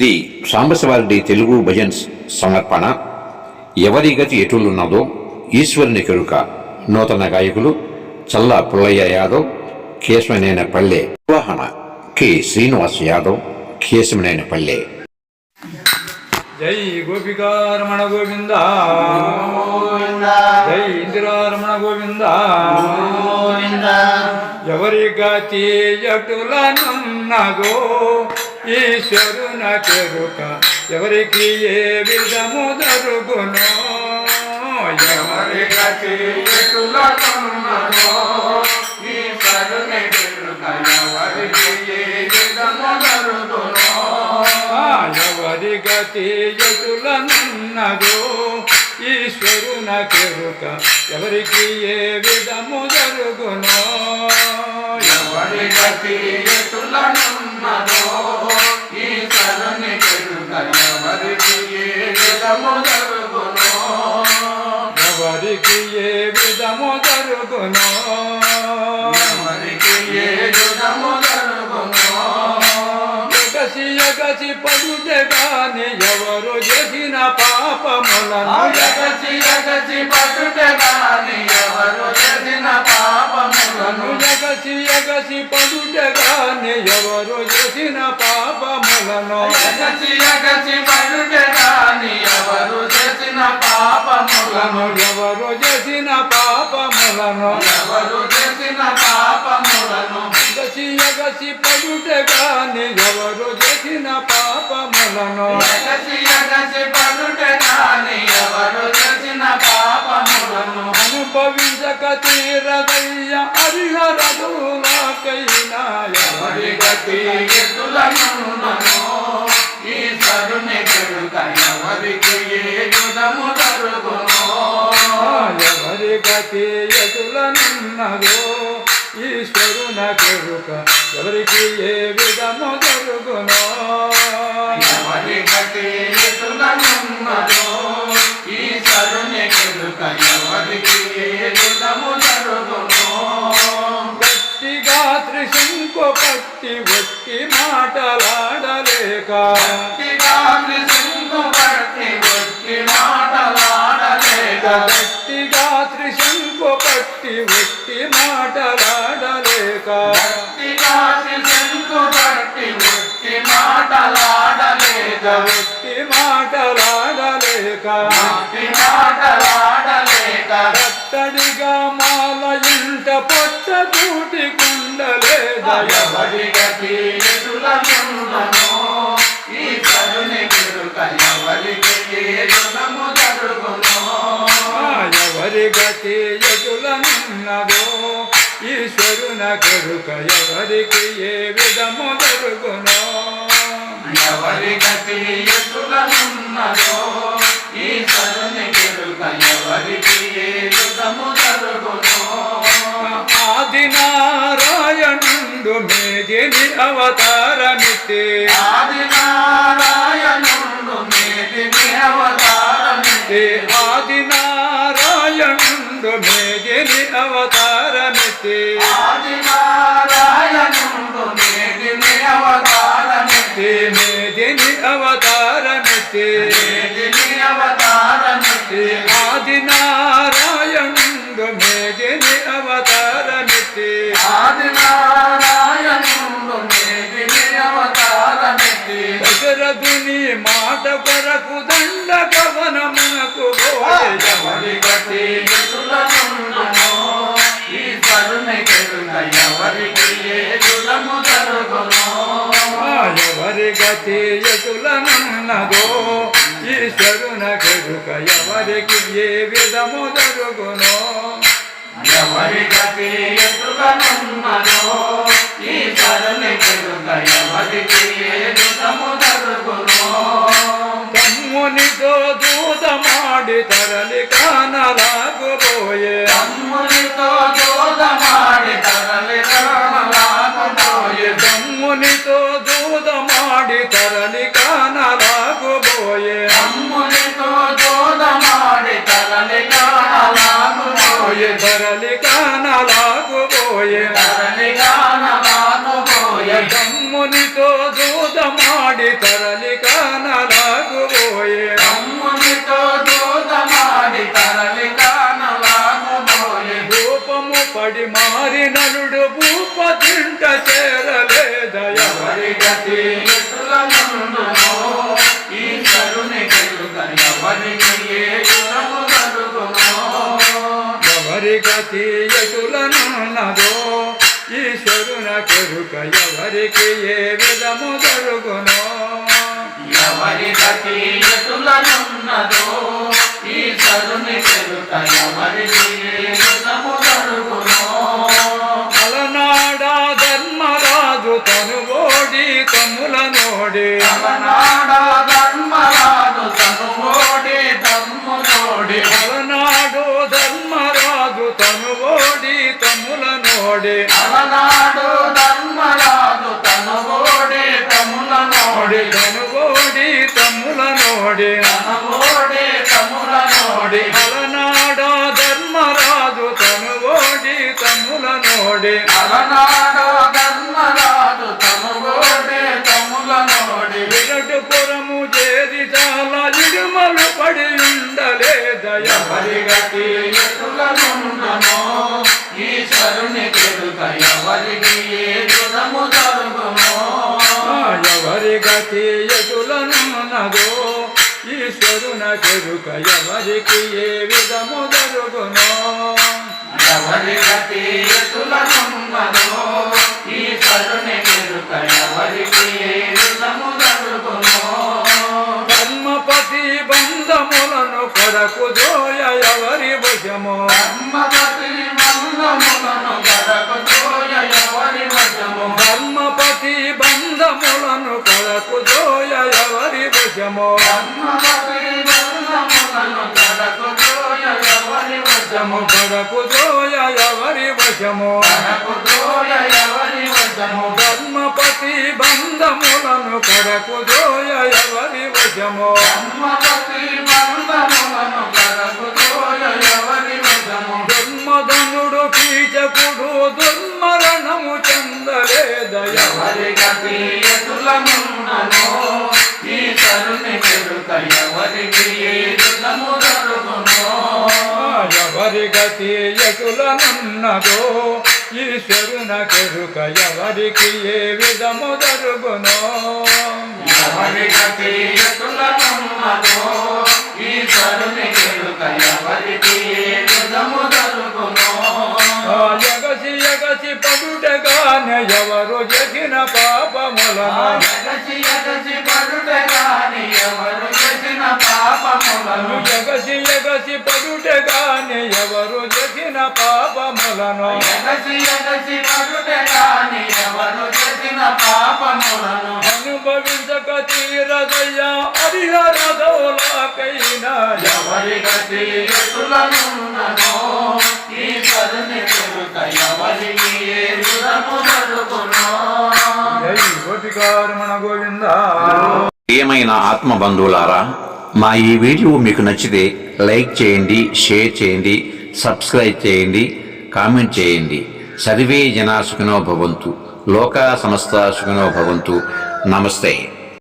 Shri Sambasiva Reddy Telugu bhajans సమర్పణ. ఎవరి గతి ఎటులున్నదో ఈశ్వరుని కెరుక నూతన గాయకులు చల్లా పుల్లయ్య యాదవ్ కేశవనేన పల్లె నిర్వహణ కె శ్రీనివాస్ యాదవ్ కేశవనేన పల్లె. జై గోపికారమణ గోవింద. జై ఇందిరారమణ గోవింద. ఎవరి గతి ఎటులనున్నదో ఈశ్వరున చెరుక ఎవరికి ఏ విధము జరుగునో ఎవరి గతి ఎటులనున్నదో ఈశ్వరుని చెరుక ఎవరికి ఏ విధము జరుగునో. ఎవరి గతి ఎటులనున్నదో ఈశ్వరున కెరుక. ఎవరికి ఏ విధము జరుగునో ఎవరి గతి ఎటులనున్నదో ఈశ్వరుని కెరుక ఎవరికి ఏ విధము జరుగునో ఎవరికి ఏ విధము జరుగునో ఎవరికి ఏ విధము జరుగునో ఎగసి ఎగసి పడుటే గాని ఎవరు చేసిన పాపములను ఎగసి ఎగసి పట్టుటే గాని ఎవరు చేసిన పాపములను ఎగసి ఎగసి పడుటే గాని ఎవరు చేసిన పాపములను ఎగసి ఎగసి పట్టుటే గాని ఎవరు చేసిన పాపములను ఎవరు చేసిన పాపములను ఎవరు ఎగసి పడుటే గాని ఎవరు చేసిన పాపములను? ఎగసి ఎగసి పట్టుటే గాని ఎవరు చేసిన పాపములను? అనుభవించక తీరదయ్య హరిహరదులకైనా ఎవరి గతి ఎదులనున్నను ఈశ్వరుని కరుక ఎవరికి ఏ యుధము జరుగునో? ఎవరి గతి ఎదులనున్నదో ఈశ్వరున కెరుక ఎవరికి ఏ విధము జరుగునో? ఈశ్వరుని కరుక ఎవరికి ఏ యుధము జరుగునో? గట్టిగా త్రిశంకు పట్టి ఒట్టి మాటలాడలేక ఒట్టి మాటలాడలేక వచ్చి మాటలాడలేక కట్టడిగా మాల ఇంట పొట్ట చూటి కుండలేదయ ఎవరి గతి ఎదులనున్నను ఈ కరుని పెరుక ఎవరికి ఏ యుగము జరుగునో. ఎవరి గతి ఎదులనున్నదో ఈశ్వరున కరుక ఎవరికి ఏ విధము జరుగునో. ఎవరి గతి ఎదులనున్నదో ఈ కరుని పెరుక ఎవరికి ఏ యుగము జరుగునో ఆది నారాయణుండు మేదిని అవతారమితే. ఆది ఆది నారాయణుండు మేదిని అవతారమితే ఆది నారాయణుడు మేదిని అవతారమితే దశరథుని మాట కొరకు దండ ఎవరి గతి ఈ కరుణి కెరుక ఎవరికి ఏ యుగము జరుగునో ఎవరి గతి ఈశ్వరున కెరుక ఎవరికి ఏ విధము జరుగునో ఎవరి గతి ఎదులనున్నదో ఈ కరుణి కెరుక ఎవరికి తమ్మునితో దూతమాడి తరలి కానలాగు పోయే తమ్మునితో దూతమాడి తరలి కానలాగబోయే. రూపము పడి మారి నలుడు భూప తింట చేరలేదయ గతి విధము జరుగునో. ఎవరి ఎటులనున్నదో ఈశ్వరుని కలుగ ఎవరికి ఏ గుణము కలుగునో అలనాడా ధర్మరాజు తను ఓడి తమ్ముల నోడి. అలనాడ నోడి తనుమోడి తమ్ముల నోడి. అలనాడా ధర్మరాజు తను ఓడి తమ్ముల నోడి. అలనాడు ధర్మరాజు తనుమోడి తమ్ముల నోడి. విరటుపురము చేరి చాలా ఇడుమలు పడి ఉండలేదయ ఎవరి గతి ఎటుల నుండునో ఈశ్వరుని కెరుక ఎవరికి ఏ గుణము జరుగునో. ఎవరి గతి ఎటులనున్నదో ఈశ్వరున కెరుక ఎవరికి ఏ విధము జరుగునో ఎవరి ఈశ్వరుని కెరుక ఎవరికి ఏ విధము జరుగునో ధర్మపతి బంధములను కొరకు దోయ ఎవరి భుజము దోయ ఎవరి ధర్మపతి బంధములను కొరకు దోయ ఎవరి భుజము వశము కొరకు దోయ ఎవరి దోయ వశము? ధర్మపతి బంధములను కొరకు దోయ ఎవరి దోయ వశము? దుర్మధనుడు కీచకుడు దుర్మరణము చెందలేదయ. ఎవరి గతి ఎటులనున్ననో ఈ తరుని పెరుక ఎవరికి యుద్ధము జరుగునో ఎవరి గతి ఎటులనున్నదో ఈశ్వరున కెరుక ఎవరికి ఏ విధము జరుగునో? ఎవరి గతి ఎటులనున్ననో ఈ తరుని పెరుక ఎవరికి ఏ యుద్ధము జరుగునో? ఆ ఎగసి ఎగసి పడుటగానే ఎవరు జగిన పాపములను ఎవరు చేసిన పాపములను ఎగసి ఎగసి పడుటగానే ఎవరు జగిన పాపములను? ఎగసి ఎగసి పడుటగాని ఎవరు చేసిన పాపములను? అనుభవించక తీరదయ్యా హరిహరదౌలాకైనా ఎవరి గతి ఎటులనున్ననో ఈ కరుని పెరుక ఎవరికి ఏ రుణము జరుగునో జై గోపికారమణ గోవింద. ప్రియమైన ఆత్మ బంధువులారా మా ఈ వీడియో మీకు నచ్చితే లైక్ చేయండి షేర్ చేయండి సబ్స్క్రైబ్ చేయండి కామెంట్ చేయండి. సర్వే జనా సుఖినో భవంతు. లోకా సమస్త సుఖినో భవంతు. నమస్తే.